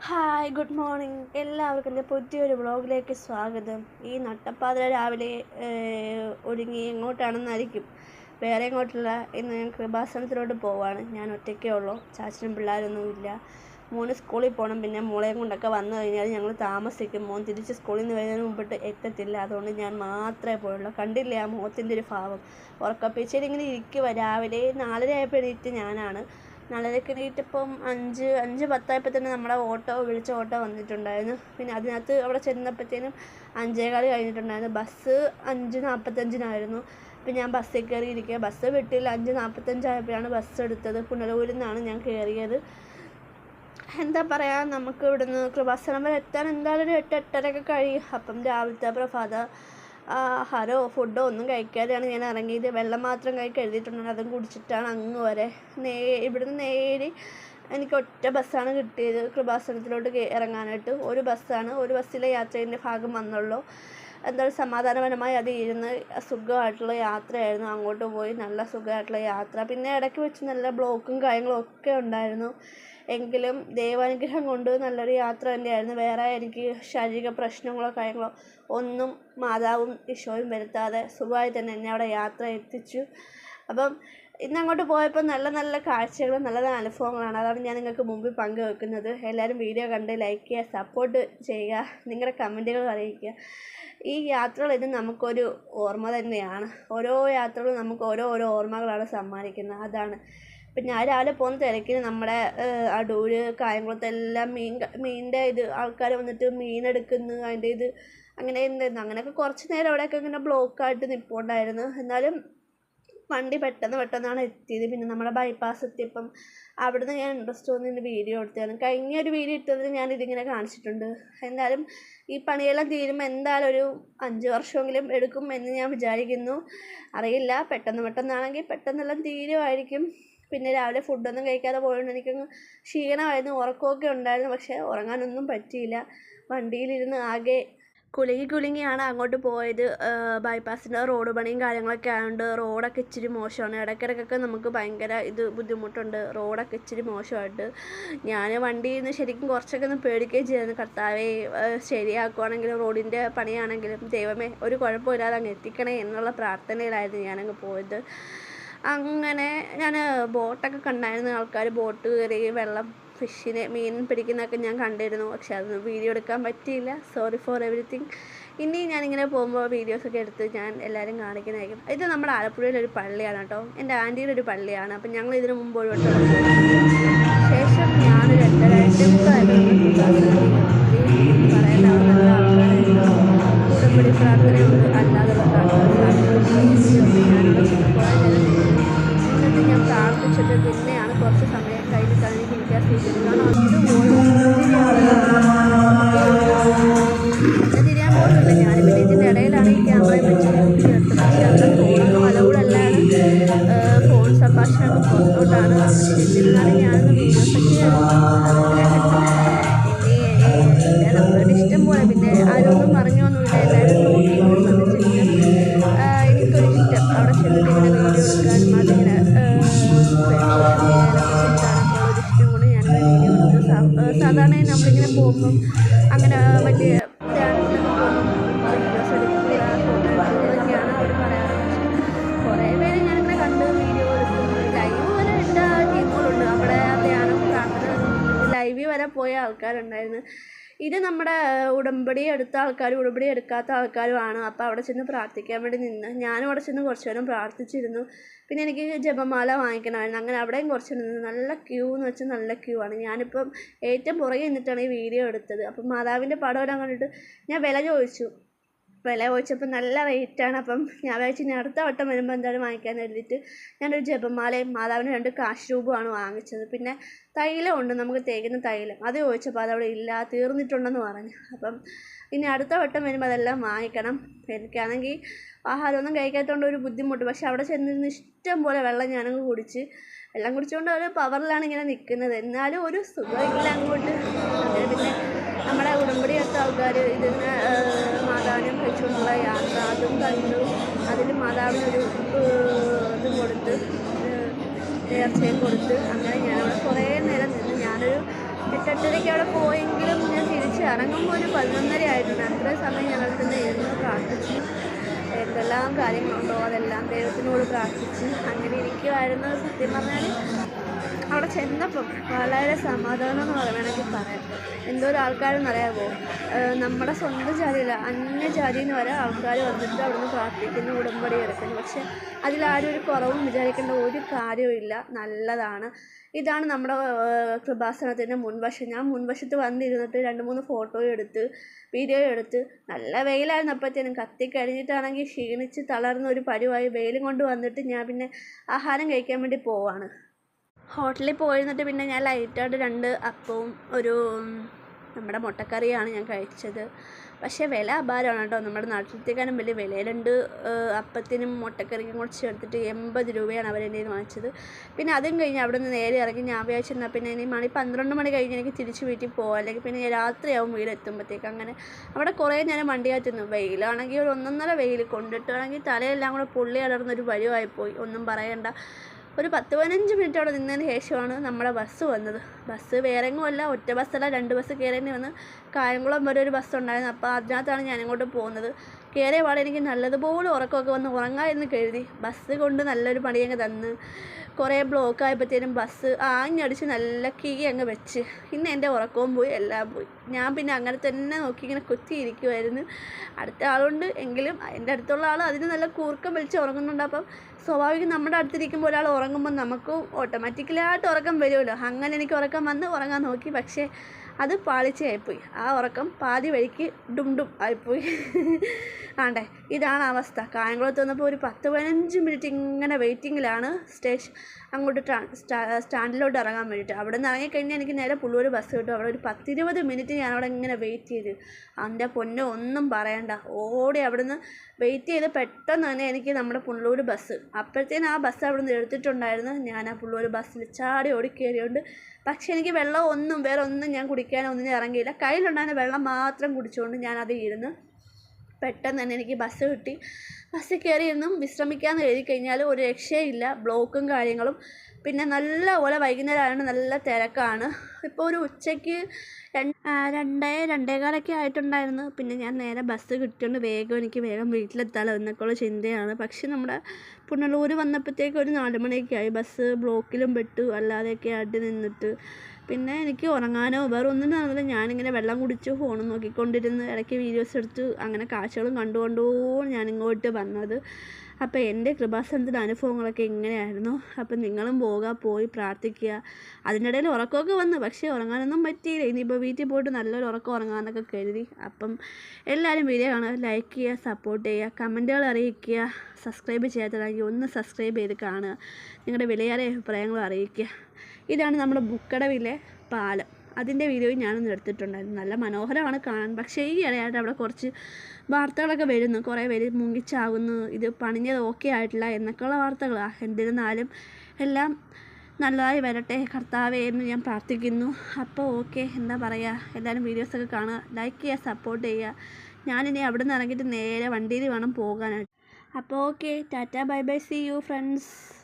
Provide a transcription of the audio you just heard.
Hi good morning എല്ലാവർക്കും എന്റെ പുതിയൊരു വ്ളോഗിലേക്ക് സ്വാഗതം. ഈ നട്ടപ്പാതിര രാവിലെ ഒരുങ്ങി എങ്ങോട്ടാണെന്നായിരിക്കും. വേറെ എങ്ങോട്ടില്ല ഇന്ന് ഞാൻ കൃപാസനത്തിലോട്ട് പോവാണ്. ഞാൻ ഒറ്റയ്ക്കേ ഉള്ളൂ. ചാച്ചനും പിള്ളേരൊന്നുമില്ല മോന് സ്കൂളിൽ പോകണം പിന്നെ മോളെയും കൊണ്ടൊക്കെ വന്നു കഴിഞ്ഞാൽ ഞങ്ങൾ താമസിക്കും. മോൻ തിരിച്ച് സ്കൂളിൽ നിന്ന് വരുന്നതിന് മുമ്പിട്ട് എത്തത്തില്ല. അതുകൊണ്ട് ഞാൻ മാത്രമേ പോയുള്ളൂ. കണ്ടില്ലേ ആ മുഖത്തിന്റെ ഒരു ഭാവം? ഉറക്കപ്പിച്ചയിൽ ഇങ്ങനെ ഇരിക്കുക രാവിലെ നാലര ആയപ്പോൾ എണീറ്റ് ഞാനാണ്. നാലരക്ക് എണീറ്റപ്പം അഞ്ച് അഞ്ച് പത്തായപ്പോൾ തന്നെ നമ്മുടെ ഓട്ടോ വിളിച്ച ഓട്ടോ വന്നിട്ടുണ്ടായിരുന്നു. പിന്നെ അതിനകത്ത് അവിടെ ചെന്നപ്പോഴത്തേനും അഞ്ചേകാൽ കഴിഞ്ഞിട്ടുണ്ടായിരുന്നു. ബസ് അഞ്ച് നാൽപ്പത്തഞ്ചിനായിരുന്നു അപ്പം ഞാൻ ബസ്സിൽ കയറിയിരിക്കുക. ബസ് വിട്ടില്ല. അഞ്ച് നാൽപ്പത്തഞ്ചായപ്പോഴാണ് ബസ് എടുത്തത്. പുനലൂരിൽ നിന്നാണ് ഞാൻ കയറിയത്. എന്താ പറയുക നമുക്ക് ഇവിടുന്ന് കൃപാസനം വരെ എത്താൻ എന്തായാലും ഒരു എട്ട് എട്ടരയൊക്കെ കഴിയും. അപ്പം രാവിലത്തെ പ്രഭാത ആഹാരമോ ഫുഡോ ഒന്നും കഴിക്കാതെയാണ് ഞാൻ ഇറങ്ങിയത്. വെള്ളം മാത്രം കൈ എഴുതിയിട്ടുണ്ടെങ്കിൽ അതും കുടിച്ചിട്ടാണ് അങ്ങ് വരെ. നേ ഇവിടുന്ന് നേരെ എനിക്ക് ഒറ്റ ബസ്സാണ് കിട്ടിയത്. കൃപാസനത്തിലോട്ട് ഇറങ്ങാനായിട്ട്. ഒരു ബസ്സാണ്. ഒരു ബസ്സിലെ യാത്രേന്റെ ഭാഗം വന്നുള്ളൂ. എന്തായാലും സമാധാനപരമായി അത് ഇരുന്ന് സുഖമായിട്ടുള്ള യാത്രയായിരുന്നു. അങ്ങോട്ട് പോയി നല്ല സുഖമായിട്ടുള്ള യാത്ര. പിന്നെ ഇടയ്ക്ക് വെച്ച് നല്ല ബ്ലോക്കും കാര്യങ്ങളും ഒക്കെ ഉണ്ടായിരുന്നു. എങ്കിലും ദൈവാനുഗ്രഹം കൊണ്ട് നല്ലൊരു യാത്ര തന്നെയായിരുന്നു. വേറെ എനിക്ക് ശാരീരിക പ്രശ്നങ്ങളോ കാര്യങ്ങളോ ഒന്നും മാതാവും ഈശോയും വരുത്താതെ സുഖമായി തന്നെ എന്നെ അവിടെ യാത്ര എത്തിച്ചു. അപ്പം ഇന്ന് അങ്ങോട്ട് പോയപ്പോൾ നല്ല നല്ല കാഴ്ചകളും നല്ല നല്ല അനുഭവങ്ങളാണ്. അതാണ് ഞാൻ നിങ്ങൾക്ക് മുമ്പിൽ പങ്കുവെക്കുന്നത്. എല്ലാവരും വീഡിയോ കണ്ട് ലൈക്ക് ചെയ്യുക സപ്പോർട്ട് ചെയ്യുക നിങ്ങളുടെ കമന്റുകൾ അറിയിക്കുക. ഈ യാത്രകൾ ഇത് നമുക്കൊരു ഓർമ്മ തന്നെയാണ്. ഓരോ യാത്രകളും നമുക്ക് ഓരോ ഓരോ ഓർമ്മകളാണ് സമ്മാനിക്കുന്നത്. അതാണ് ഇപ്പം ഞാൻ രാവിലെ പോകുന്ന തിരക്കിന് നമ്മുടെ അടൂർ കായംകുളത്തെല്ലാം മീൻ മീനിന്റെ ഇത് ആൾക്കാർ വന്നിട്ട് മീനെടുക്കുന്നു അതിന്റെ ഇത് അങ്ങനെ എന്തായിരുന്നു അങ്ങനെയൊക്കെ കുറച്ച് നേരം അവിടെയൊക്കെ ഇങ്ങനെ ബ്ലോക്കായിട്ട് നിൽപ്പുണ്ടായിരുന്നു എന്നാലും വണ്ടി പെട്ടെന്ന് പെട്ടെന്നാണ് എത്തിയത്. പിന്നെ നമ്മുടെ ബൈപ്പാസ് എത്തിയപ്പം അവിടുന്ന് ഞാൻ ഇൻട്രസ്റ്റ് തോന്നി വീഡിയോ എടുത്തായിരുന്നു കഴിഞ്ഞ ഒരു വീഡിയോ ഇട്ടതിന് ഞാൻ ഇതിങ്ങനെ കാണിച്ചിട്ടുണ്ട്. എന്തായാലും ഈ പണിയെല്ലാം തീരുമ്പോൾ എന്തായാലും ഒരു അഞ്ച് വർഷമെങ്കിലും എടുക്കും എന്ന് ഞാൻ വിചാരിക്കുന്നു. അറിയില്ല പെട്ടെന്ന് പെട്ടെന്നാണെങ്കിൽ പെട്ടെന്നെല്ലാം തീരുമായിരിക്കും. പിന്നെ രാവിലെ ഫുഡൊന്നും കഴിക്കാതെ പോയതുകൊണ്ട് എനിക്കങ്ങ് ക്ഷീണമായിരുന്നു ഉറക്കമൊക്കെ ഉണ്ടായിരുന്നു. പക്ഷേ ഉറങ്ങാനൊന്നും പറ്റിയില്ല. വണ്ടിയിലിരുന്ന് ആകെ കുലുങ്ങി കുലുങ്ങിയാണ് അങ്ങോട്ട് പോയത്. ബൈപ്പാസിന്റെ റോഡ് പണിയും കാര്യങ്ങളൊക്കെ ആയതുകൊണ്ട് റോഡൊക്കെ ഇച്ചിരി മോശമാണ്. ഇടയ്ക്കിടയ്ക്കൊക്കെ നമുക്ക് ഭയങ്കര ഇത് ബുദ്ധിമുട്ടുണ്ട്. റോഡൊക്കെ ഇച്ചിരി മോശമായിട്ട്. ഞാൻ വണ്ടിയിൽ നിന്ന് ശരിക്കും കുറച്ചൊക്കെ ഒന്ന് പേടിക്കുകയും ചെയ്തിരുന്നു. കർത്താവെ ശരിയാക്കുവാണെങ്കിലും റോഡിന്റെ പണിയാണെങ്കിലും ദൈവമേ ഒരു കുഴപ്പമില്ലാതെ അങ്ങ് എത്തിക്കണേ എന്നുള്ള പ്രാർത്ഥനയിലായിരുന്നു ഞാനങ്ങ് പോയത്. അങ്ങനെ ഞാൻ ബോട്ടൊക്കെ കണ്ടായിരുന്നു. ആൾക്കാർ ബോട്ട് കയറി വെള്ളം ഫിഷിനെ മീൻ പിടിക്കുന്നതൊക്കെ ഞാൻ കണ്ടിരുന്നു. പക്ഷെ അതൊന്നും വീഡിയോ എടുക്കാൻ പറ്റിയില്ല. സോറി ഫോർ എവറിത്തിങ് ഇനി ഞാനിങ്ങനെ പോകുമ്പോൾ വീഡിയോസൊക്കെ എടുത്ത് ഞാൻ എല്ലാവരും കാണിക്കുന്നതായിരിക്കും. ഇത് നമ്മുടെ ആലപ്പുഴയിലെ ഒരു പള്ളിയാണ് കേട്ടോ. എന്റെ ആന്റിയുടെ ഒരു പള്ളിയാണ്. അപ്പം ഞങ്ങൾ ഇതിനു മുമ്പ് ഒരു ശേഷം ഞാനൊരു എട്ട് ഞാൻ പ്രാർത്ഥിച്ചിട്ട് പിന്നെയാണ് കുറച്ച് സമയം കയ്യിൽ കഴിഞ്ഞ് ഇരിക്കാൻ സ്വീകരിച്ചത് കാരണം അത് തിരിയാൻ പോകുന്നില്ല ഞാൻ പിന്നെ ഇതിന്റെ ഇടയിലാണ് ഈ ക്യാമറയെ വെച്ച് ചേർത്തത് പക്ഷേ അവിടെ ഫോണൊന്നും ഫോൺ സംഭാഷണമൊക്കെ പുറത്തോട്ടാണ് എന്നിരുന്നാലും ഞാനൊന്ന് വീഡിയോസൊക്കെ പിന്നെ നമ്മളൊരു ഇഷ്ടം പോലെ പിന്നെ ആരൊന്നും പറഞ്ഞൊന്നുമില്ല ആൾക്കാരുണ്ടായിരുന്നു. ഇത് നമ്മുടെ ഉടമ്പടി എടുത്ത ആൾക്കാരും ഉടമ്പടി എടുക്കാത്ത ആൾക്കാരുമാണ്. അപ്പോൾ അവിടെ ചെന്ന് പ്രാർത്ഥിക്കാൻ വേണ്ടി നിന്ന് ഞാനും അവിടെ ചെന്ന് കുറച്ച് നേരം പ്രാർത്ഥിച്ചിരുന്നു. പിന്നെ എനിക്ക് ജപമാല വാങ്ങിക്കണമായിരുന്നു. അങ്ങനെ അവിടെയും കുറച്ച് നിന്ന് നല്ല ക്യൂ എന്ന് വെച്ചാൽ നല്ല ക്യൂ ആണ്. ഞാനിപ്പം ഏറ്റവും പുറകെ നിന്നിട്ടാണ് ഈ വീഡിയോ എടുത്തത്. അപ്പം മാതാവിന്റെ പടമെല്ലാം കണ്ടിട്ട് ഞാൻ വില ചോദിച്ചു. വില ചോദിച്ചപ്പോൾ നല്ല റേറ്റാണ് അപ്പം ഞാൻ ഇനി അടുത്ത വട്ടം വരുമ്പോൾ എന്തായാലും വാങ്ങിക്കാൻ എഴുതിയിട്ട് ഞാനൊരു ജപമാലയും മാതാവിന് രണ്ട് കാശ് രൂപമാണ് വാങ്ങിച്ചത്. പിന്നെ തൈലം ഉണ്ട്. നമുക്ക് തേക്കുന്ന തൈലം. അത് ചോദിച്ചപ്പോൾ അതവിടെ ഇല്ല തീർന്നിട്ടുണ്ടെന്ന് പറഞ്ഞു. അപ്പം ഇനി അടുത്ത വട്ടം വരുമ്പോൾ അതെല്ലാം വാങ്ങിക്കണം. എനിക്കാണെങ്കിൽ ആഹാരമൊന്നും കഴിക്കാത്തതുകൊണ്ട് ഒരു ബുദ്ധിമുട്ട്. പക്ഷെ അവിടെ ചെന്നിരുന്ന് ഇഷ്ടം പോലെ വെള്ളം ഞാനങ്ങ് കുടിച്ച് എല്ലാം കുടിച്ചുകൊണ്ട് ഒരു പവറിലാണ് ഇങ്ങനെ നിൽക്കുന്നത് എന്നാലും ഒരു സുഖമില്ല അങ്ങോട്ട്. പിന്നെ നമ്മുടെ ഉടമ്പടി എടുത്ത ആൾക്കാർ ഇതിന് മാതാവിനെ കഴിച്ചുകൊണ്ടുള്ള യാത്ര അതും കണ്ടു അതിൽ മാതാവിനൊരു ഇത് കൊടുത്ത് നേർച്ചയും കൊടുത്ത് അങ്ങനെ ഞാൻ അവിടെ കുറേ നേരം നിന്ന് ഞാനൊരു എട്ടെട്ടരയ്ക്ക് അവിടെ പോയെങ്കിലും ഞാൻ തിരിച്ച് ഇറങ്ങുമ്പോൾ ഒരു പതിനൊന്നര ആയിട്ടുണ്ട് അത്രയും സമയം ഞങ്ങൾ തന്നെ ഇരുന്ന് പ്രാർത്ഥിച്ചു. എന്തെല്ലാം കാര്യങ്ങളുണ്ടോ അതെല്ലാം ദൈവത്തിനോട് പ്രാർത്ഥിച്ച്. ഇരിക്കുമായിരുന്നു സത്യം പറഞ്ഞാൽ അവിടെ ചെന്നപ്പം വളരെ സമാധാനം എന്ന് വേണമെങ്കിൽ പറയാം. എന്തോരം ആൾക്കാരെന്ന് അറിയാമോ നമ്മുടെ സ്വന്തം ജാതിയില്ല അന്യ എന്ന് വരെ ആൾക്കാർ വന്നിട്ട് അവിടുന്ന് പ്രാർത്ഥിക്കുന്നു ഉടമ്പടി എടുക്കുന്നു. പക്ഷെ അതിലാരും ഒരു കുറവും വിചാരിക്കേണ്ട ഒരു കാര്യവുമില്ല നല്ലതാണ്. ഇതാണ് നമ്മുടെ കൃപാസനത്തിന്റെ മുൻവശം. ഞാൻ മുൻവശത്ത് വന്നിരുന്നിട്ട് രണ്ട് മൂന്ന് ഫോട്ടോ എടുത്ത് വീഡിയോ എടുത്ത് നല്ല വെയിലായിരുന്നു അപ്പോഴത്തേനും കത്തിക്കഴിഞ്ഞിട്ടാണെങ്കിൽ ക്ഷീണിച്ച് തളർന്ന ഒരു പരുവായി വെയിലും കൊണ്ട് വന്നിട്ട് ഞാൻ പിന്നെ ആഹാരം കഴിക്കാൻ വേണ്ടി പോവാണ്. ഹോട്ടലിൽ പോയിരുന്നിട്ട് പിന്നെ ഞാൻ ലൈറ്റായിട്ട് രണ്ട് അപ്പവും ഒരു നമ്മുടെ മുട്ടക്കറിയാണ് ഞാൻ കഴിച്ചത്. പക്ഷേ വില അപാരമാണ് കേട്ടോ. നമ്മുടെ നാട്ടിലത്തേക്കാളും വലിയ വിലയിലുണ്ട്. അപ്പത്തിനും മുട്ടക്കറിക്കും കൂടെ ചേർത്തിട്ട് എൺപത് രൂപയാണ് അവർ വാങ്ങിച്ചത്. പിന്നെ അതും കഴിഞ്ഞ് അവിടെ നിന്ന് നേരെ ഇറങ്ങി ഞാൻ വിചാരിച്ചിരുന്നാൽ പിന്നെ ഇനി മണി പന്ത്രണ്ട് മണി കഴിഞ്ഞ് എനിക്ക് തിരിച്ച് വീട്ടിൽ പോകാം അല്ലെങ്കിൽ പിന്നെ രാത്രിയാവും വീടെത്തുമ്പോഴത്തേക്ക് അങ്ങനെ. അവിടെ കുറേ നേരം വണ്ടി കാറ്റുന്നു വെയിലാണെങ്കിൽ ഒരു ഒന്നൊന്നര വെയിൽ കൊണ്ടിട്ടാണെങ്കിൽ തലയെല്ലാം കൂടെ പൊള്ളി അടർന്നൊരു വഴിവായിപ്പോയി ഒന്നും പറയണ്ട. ഒരു പത്ത് പതിനഞ്ച് മിനിറ്റ് അവിടെ നിന്നതിന് ശേഷമാണ് നമ്മുടെ ബസ് വന്നത്. ബസ് വേറെ എങ്ങുമല്ല ഒറ്റ ബസ്സല്ല രണ്ട് ബസ് കയറേണ്ടി വന്ന് കായംകുളം വരെ ഒരു ബസ് ഉണ്ടായിരുന്നു. അപ്പോൾ അതിനകത്താണ് ഞാൻ ഇങ്ങോട്ട് പോകുന്നത്. കയറിയ പാടെ എനിക്ക് നല്ലതുപോലെ ഉറക്കമൊക്കെ വന്ന് ഉറങ്ങാം എന്ന് കരുതി ബസ് കൊണ്ട് നല്ലൊരു പണി അങ്ങ് തന്ന്. കുറേ ബ്ലോക്ക് ആയപ്പോഴത്തേനും ബസ് ആഞ്ഞടിച്ച് നല്ല കീ അങ്ങ് വെച്ച്. ഇന്ന് എന്റെ ഉറക്കവും പോയി എല്ലാം പോയി. ഞാൻ പിന്നെ അങ്ങനെ തന്നെ നോക്കി ഇങ്ങനെ കുത്തിയിരിക്കുമായിരുന്നു അടുത്ത ആളുണ്ട് എങ്കിലും എന്റെ അടുത്തുള്ള ആൾ അതിന് നല്ല കൂർക്കം വലിച്ച് ഉറങ്ങുന്നുണ്ട്. അപ്പം സ്വാഭാവികം നമ്മുടെ അടുത്തിരിക്കുമ്പോൾ ഒരാൾ ഉറങ്ങുമ്പോൾ നമുക്കും ഓട്ടോമാറ്റിക്കലായിട്ട് ഉറക്കം വരുമല്ലോ. അങ്ങനെ എനിക്ക് ഉറക്കം വന്ന് ഉറങ്ങാൻ നോക്കി. പക്ഷേ അത് പാളിച്ചയായിപ്പോയി ആ ഉറക്കം പാതി വഴിക്ക് ഡും ഡും ആയിപ്പോയി. ആണ്ടേ ഇതാണ് അവസ്ഥ. കായംകുളത്ത് വന്നപ്പോൾ ഒരു പത്ത് പതിനഞ്ച് മിനിറ്റ് ഇങ്ങനെ വെയിറ്റിങ്ങിലാണ് സ്റ്റേഷൻ അങ്ങോട്ട് സ്റ്റാൻഡിലോട്ട് ഇറങ്ങാൻ വേണ്ടിയിട്ട് അവിടെ നിന്ന് ഇറങ്ങിക്കഴിഞ്ഞാൽ എനിക്ക് നേരെ പുള്ളൂർ ബസ് കിട്ടും. അവിടെ ഒരു പത്തിരുപത് മിനിറ്റ് ഞാൻ അവിടെ ഇങ്ങനെ വെയിറ്റ് ചെയ്ത്. എന്റെ പൊന്നെ ഒന്നും പറയണ്ട. ഓടി അവിടെ നിന്ന് വെയിറ്റ് ചെയ്ത് പെട്ടെന്ന് തന്നെ എനിക്ക് നമ്മുടെ പുള്ളൂർ ബസ്. അപ്പോഴത്തേനും ആ ബസ് അവിടെ നിന്ന് എടുത്തിട്ടുണ്ടായിരുന്നു. ഞാൻ ആ പുള്ളൂർ ബസ്സിൽ ചാടി ഓടി കയറിയോണ്ട് പക്ഷേ എനിക്ക് വെള്ളം ഒന്നും വേറെ ഒന്നും ഞാൻ കുടിക്കാനോ ഇറങ്ങിയില്ല. കയ്യിലുണ്ടായിരുന്ന വെള്ളം മാത്രം കുടിച്ചുകൊണ്ട് അത് ഇരുന്ന് പെട്ടെന്ന് തന്നെ എനിക്ക് ബസ് കിട്ടി. ബസ്സിൽ കയറി എന്നും വിശ്രമിക്കാമെന്ന് എഴുതി കഴിഞ്ഞാൽ ഒരു രക്ഷയില്ല ബ്ലോക്കും കാര്യങ്ങളും. പിന്നെ നല്ല പോലെ വൈകുന്നേരം ആയതുകൊണ്ട് നല്ല തിരക്കാണ്. ഇപ്പോൾ ഒരു ഉച്ചയ്ക്ക് രണ്ടേ രണ്ടേകാലൊക്കെ ആയിട്ടുണ്ടായിരുന്നു. പിന്നെ ഞാൻ നേരെ ബസ് കിട്ടിയോണ്ട് വേഗം എനിക്ക് വേഗം വീട്ടിലെത്താലോ എന്നൊക്കെയുള്ള ചിന്തയാണ്. പക്ഷേ നമ്മുടെ പുനലൂർ വന്നപ്പോഴത്തേക്ക് ഒരു നാല് മണിയൊക്കെ ആയി. ബസ് ബ്ലോക്കിലും പെട്ടു. അല്ലാതെയൊക്കെ ആയിട്ട് നിന്നിട്ട് പിന്നെ എനിക്ക് ഉറങ്ങാനോ വേറെ ഒന്നും നടന്നില്ല. ഞാനിങ്ങനെ വെള്ളം കുടിച്ച് ഫോൺ നോക്കിക്കൊണ്ടിരുന്ന് ഇടയ്ക്ക് വീഡിയോസ് എടുത്ത് അങ്ങനെ കാഴ്ചകളും കണ്ടുകൊണ്ടോ ഞാനിങ്ങോട്ട് വന്നത്. അപ്പോൾ എന്റെ കൃപാസനത്തിന്റെ അനുഭവങ്ങളൊക്കെ ഇങ്ങനെയായിരുന്നു. അപ്പം നിങ്ങളും പോവുക പോയി പ്രാർത്ഥിക്കുക. അതിന്റെ ഇടയിൽ ഉറക്കമൊക്കെ വന്നു. പക്ഷേ ഉറങ്ങാനൊന്നും പറ്റിയില്ല. ഇനിയിപ്പോൾ വീട്ടിൽ പോയിട്ട് നല്ലൊരു ഉറക്കം ഉറങ്ങാമെന്നൊക്കെ കരുതി. അപ്പം എല്ലാവരും വീഡിയോ കാണുക ലൈക്ക് ചെയ്യുക സപ്പോർട്ട് ചെയ്യുക കമന്റുകൾ അറിയിക്കുക സബ്സ്ക്രൈബ് ചെയ്യാത്തതാണെങ്കിൽ ഒന്ന് സബ്സ്ക്രൈബ് ചെയ്ത് കാണുക. നിങ്ങളുടെ വിലയേറെ അഭിപ്രായങ്ങളും അറിയിക്കുക. ഇതാണ് നമ്മുടെ ബുക്കടവിലെ പാലം. അതിന്റെ വീഡിയോയും ഞാനൊന്ന് എടുത്തിട്ടുണ്ടായിരുന്നു. നല്ല മനോഹരമാണ് കാണാൻ. പക്ഷേ ഈ ഇടയായിട്ട് അവിടെ കുറച്ച് വാർത്തകളൊക്കെ വരുന്നു. കുറേ പേര് മുങ്ങിച്ചാകുന്നു ഇത് പണിഞ്ഞത് ഓക്കെ ആയിട്ടില്ല എന്നൊക്കെയുള്ള വാർത്തകൾ എന്തിരുന്നാലും എല്ലാം നല്ലതായി വരട്ടെ. കർത്താവേ എന്ന് ഞാൻ പ്രാർത്ഥിക്കുന്നു. അപ്പോൾ ഓക്കെ എന്താ പറയുക? എല്ലാവരും വീഡിയോസൊക്കെ കാണുക. ലൈക്ക് ചെയ്യുക സപ്പോർട്ട് ചെയ്യുക. ഞാനിനി അവിടെ നിന്ന് ഇറങ്ങിയിട്ട് നേരെ വണ്ടിയിൽ വേണം പോകാനായിട്ട്. അപ്പോൾ okay tata bye bye see you friends.